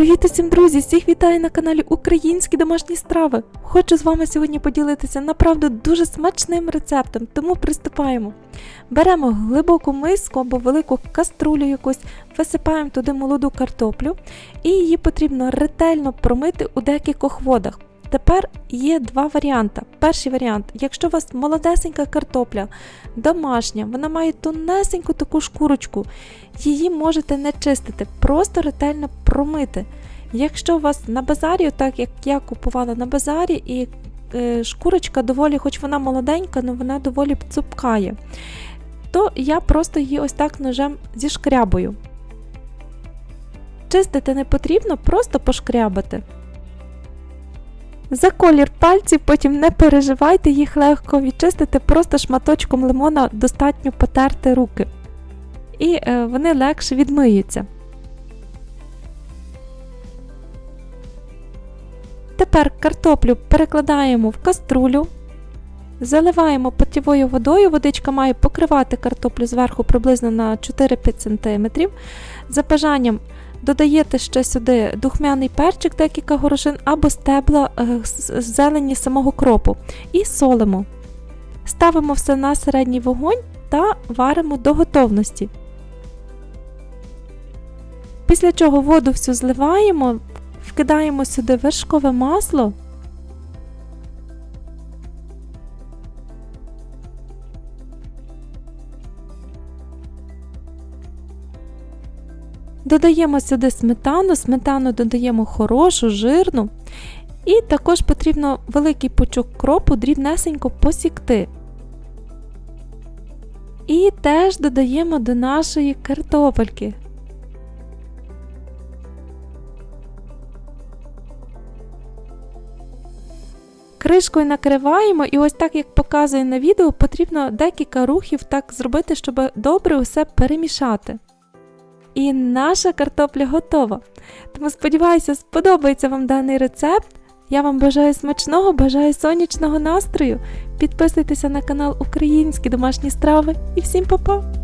Привіт усім друзі! Всіх вітаю на каналі Українські домашні страви. Хочу з вами сьогодні поділитися направду дуже смачним рецептом, тому приступаємо. Беремо глибоку миску або велику каструлю якусь, висипаємо туди молоду картоплю і її потрібно ретельно промити у декількох водах. Тепер є два варіанти. Перший варіант, якщо у вас молодесенька картопля, домашня, вона має тонесеньку таку шкурочку, її можете не чистити, просто ретельно промити. Якщо у вас на базарі, так як я купувала на базарі, і е, шкурочка доволі, хоч вона молоденька, але вона доволі цупкає, то я просто її ось так ножем зішкрябую. Чистити не потрібно, просто пошкрябати. За колір пальців потім не переживайте, їх легко відчистити, просто шматочком лимона достатньо потерти руки. І е, вони легше відмиються. Тепер картоплю перекладаємо в каструлю, заливаємо питьовою водою, водичка має покривати картоплю зверху приблизно на 4-5 см. За бажанням додаєте ще сюди духмяний перчик, декілька горошин або стебла е, зелені самого кропу і солимо. Ставимо все на середній вогонь та варимо до готовності. Після чого воду всю зливаємо, вкидаємо сюди вершкове масло. Додаємо сюди сметану, сметану додаємо хорошу, жирну. І також потрібно великий пучок кропу дрібнесенько посікти. І теж додаємо до нашої картопельки. Кришкою накриваємо, і ось так, як показує на відео, потрібно декілька рухів так зробити, щоб добре усе перемішати. І наша картопля готова. Тому сподіваюся, сподобається вам даний рецепт. Я вам бажаю смачного, бажаю сонячного настрою. Підписуйтеся на канал Українські домашні страви і всім па-па!